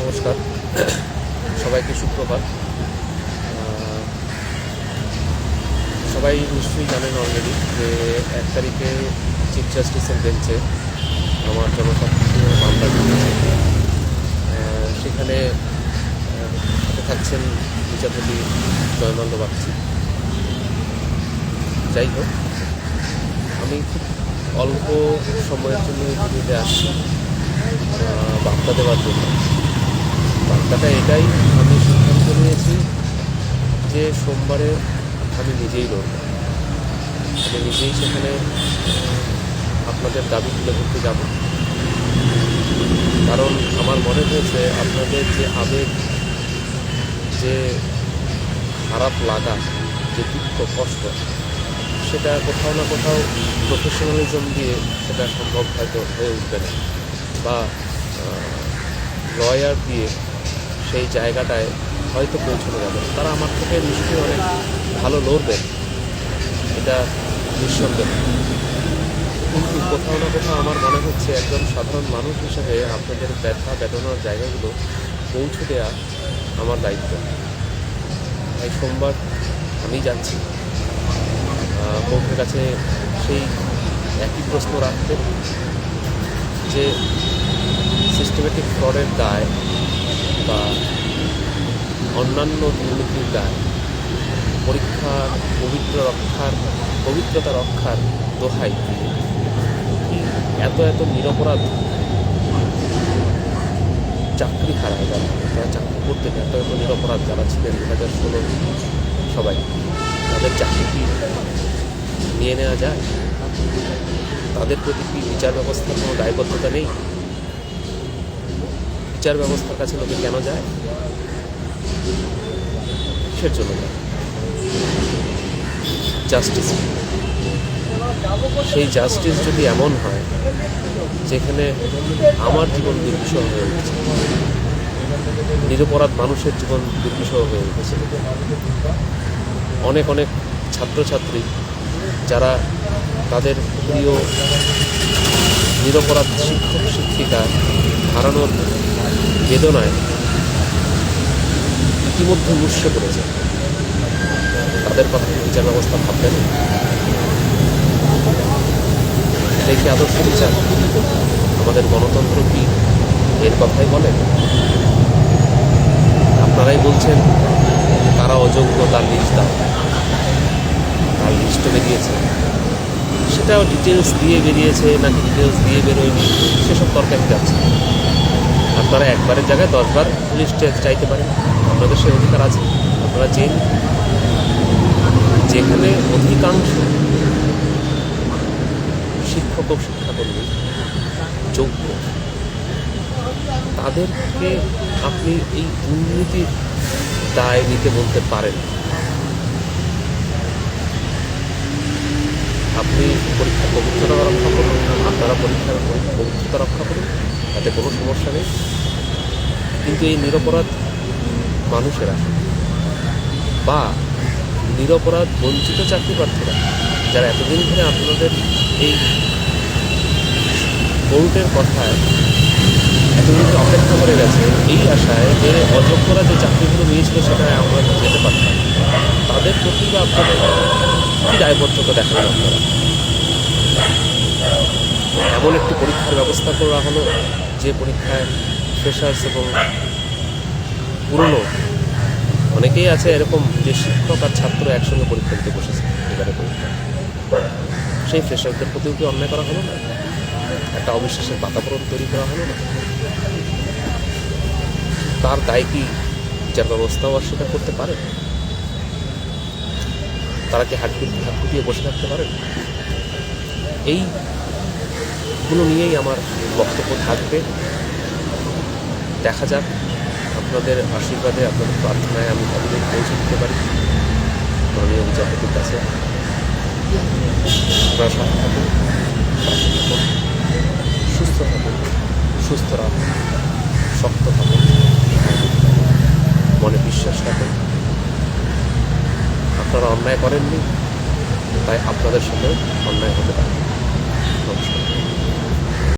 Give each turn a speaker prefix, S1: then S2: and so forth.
S1: নমস্কার। সবাইকে সুপ্রভাত। সবাই নিশ্চয়ই জানেন অলরেডি যে এক তারিখে চিফ জাস্টিসের বেঞ্চে আমার জনস্বার্থে মামলা সেখানে থাকছেন বিচারপতি জয়নন্দ বাগচি। যাই হোক, আমি খুব অল্প সময়ের জন্য আসছি বার্তা দেওয়ার জন্য। বার্তাটা এটাই আমি সিদ্ধান্ত নিয়েছি যে সোমবারে আমি নিজেই লড়ব। আমি নিজেই সেখানে, আপনাদের দাবি তুলে ধরতে যাব। কারণ আমার মনে হয়েছে আপনাদের যে আবেগ, যে খারাপ লাগা, যে দুঃখ, কষ্ট, সেটা কোথাও না কোথাও প্রফেশনালিজম দিয়ে সেটা সম্ভব হয়তো হয়ে উঠবে না। বা লয়ার দিয়ে সেই জায়গাটায় হয়তো পৌঁছানো যাবে। তারা আমার থেকে নিশ্চয়ই অনেক ভালো লড়বেন এটা নিঃসন্দেহ। কিন্তু কোথাও না কোথাও আমার মনে হচ্ছে একজন সাধারণ মানুষ হিসেবে আপনাদের ব্যথা বেদনার জায়গাগুলো পৌঁছে দেওয়া আমার দায়িত্ব। তাই সোমবার আমি যাচ্ছি। আহ, কাছে সেই একই প্রশ্ন রাখতে যে সিস্টেমেটিক ফ্রডের দায় বা অন্যান্য দুর্নীতির দায় পরীক্ষার পবিত্র রক্ষার, পবিত্রতা রক্ষার দোহাই এত এত নিরপরাধ চাকরি হারায় যারা? যারা চাকরি করতে এত এত নিরপরাধ যারা ছিলেন দু হাজার ষোলো সবাই তাদের চাকরি কি নিয়ে নেওয়া যায়? তাদের প্রতি কি বিচার ব্যবস্থার কোনো দায়বদ্ধতা নেই? বিচার ব্যবস্থার কাছে লোকে কেন যায়? কিসের জন্য যায়। জাস্টিস সেই জাস্টিস যদি এমন হয়, যেখানে আমার জীবন দুর্বিষহ হয়ে উঠেছে, নিরপরাধ মানুষের জীবন দুর্বিষহ হয়ে উঠেছে, অনেক অনেক ছাত্রছাত্রী যারা তাদের প্রিয় নিরপরাধ শিক্ষক শিক্ষিকা হারানোর বেদনায় ইতিমধ্যে মুর্শে পড়েছে। তাদের কথা বিচার ব্যবস্থা ভাববেন? কি আদর্শ বিচার? আমাদের গণতন্ত্র কি এর কথাই বলে? আপনারাই বলছেন, তারা অযোগ্য, তার লিস্ট দাও। তার লিস্টও বেরিয়েছে। সেটাও ডিটেলস দিয়ে বেরিয়েছে, নাকি ডিটেলস দিয়ে বেরোয়নি? সেসব তরকারি যাচ্ছে। আপনারা একবারের জায়গায় দশবার লিস্টে চাইতে পারেন। আপনাদের সে অধিকার আছে। আপনারা জেন যেখানে অধিকাংশ শিক্ষক ও শিক্ষাকর্মী যোগ্য, তাদেরকে আপনি এই দুর্নীতির দায় নিতে বলতে পারেন আপনি পরীক্ষার পবিত্রতা রক্ষা করুন, আপনারা পরীক্ষার পবিত্রতা রক্ষা করুন, তাতে কোনো সমস্যা নেই। কিন্তু এই নিরপরাধ মানুষেরা বা নিরপরাধ বঞ্চিত চাকরি প্রার্থীরা, যারা এতদিন ধরে আপনাদের এই কোর্টের কথায় এতদিন অপেক্ষা করে গেছে, এই আশায় যে অযোগ্যরা যে চাকরিগুলো নিয়েছিল সেটায় আমরা যেতে পারতাম তাদের প্রতি বা আপনাদের কী দায়বদ্ধতা দেখাবেন আপনারা এমন একটি পরীক্ষার ব্যবস্থা করা হলো, যে পরীক্ষায় ফ্রেশার্স এবং পুরনো অনেকেই আছে এরকম যে শিক্ষক আর ছাত্র একসঙ্গে পরীক্ষা দিতে বসেছে, এবারে পরীক্ষা। সেই ফ্রেশারদের প্রতিও কি অন্যায় করা হলো না? একটা অবিশ্বাসের বাতাবরণ তৈরি করা হলো না? তার দায় কি বিচার ব্যবস্থাও অস্বীকার করতে পারে? তারা কি হাত গুটিয়ে হাত গুটিয়ে বসে থাকতে পারেন এইগুলো নিয়েই আমার বক্তব্য থাকবে। দেখা যাক, আপনাদের আশীর্বাদে, আপনাদের প্রার্থনায় আমি কতদিন পৌঁছে দিতে পারি। মাননীয় বিচারপতির কাছে আপনারা থাকুন, সুস্থ থাকুন, সুস্থ রাখুন, শক্ত থাকুন, মনে বিশ্বাস রাখুন। আপনারা অন্যায় করেননি তাই আপনাদের সাথে অন্যায় হতে পারে। নমস্কার।